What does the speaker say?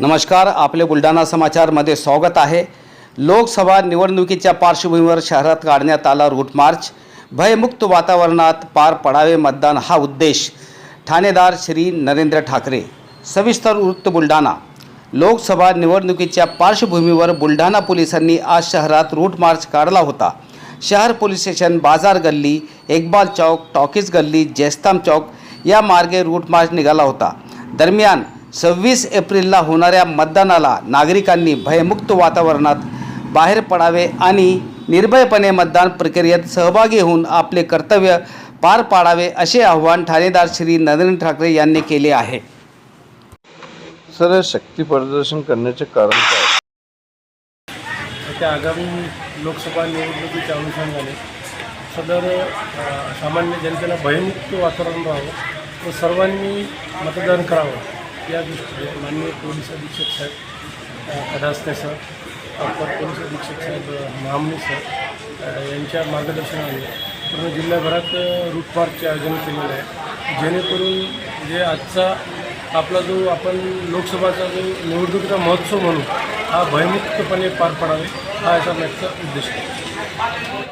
नमस्कार आपले बुलढाणा समाचारमध्ये स्वागत आहे. लोकसभा निवडणुकीच्या पार्श्वभूमीवर शहरात काढण्यात आला रूट मार्च भयमुक्त वातावरणात पार पडावे मतदान हा उद्देश. ठाणेदार श्री नरेंद्र ठाकरे. सविस्तर वृत्त बुलढाणा. लोकसभा निवडणुकीच्या पार्श्वभूमीवर बुलढाणा पोलिसांनी आज शहरात रूट मार्च काढला होता. शहर पोलीस स्टेशन बाजार गल्ली इकबाल चौक टॉकीज गल्ली जैस्ताम चौक या मार्गे रूट मार्च निघाला होता. दरम्यान सव्वीस एप्रिलला होणाऱ्या मतदानाला नागरिकांनी भयमुक्त वातावरणात बाहेर पडावे आणि निर्भयपणे मतदान प्रक्रियेत सहभागी होऊन आपले कर्तव्य पार पाडावे असे आवाहन ठाणेदार श्री नरेंद्र ठाकरे यांनी केले आहे. सर शक्ती प्रदर्शन करण्याचे कारण काय? येत्या आगामी लोकसभा निवडणुकीच्या अनुषंगाने सदर सामान्य जनतेला भयमुक्त वातावरण राहावं व सर्वांनी मतदान करावं. या दृष्टीने माननीय पोलीस अधीक्षक साहेब खडासने सर अप्पर पोलीस अधीक्षक साहेब महामने सर यांच्या मार्गदर्शनाने पूर्ण जिल्ह्याभरात अ, रूट मार्चचे आयोजन केलेलं आहे. जेणेकरून जे आजचा आपला जो आपण लोकसभाचा जो निवडणुकीचा महोत्सव म्हणून हा भयमुक्तपणे पार पडावे हा याचा मागचा उद्देश आहे.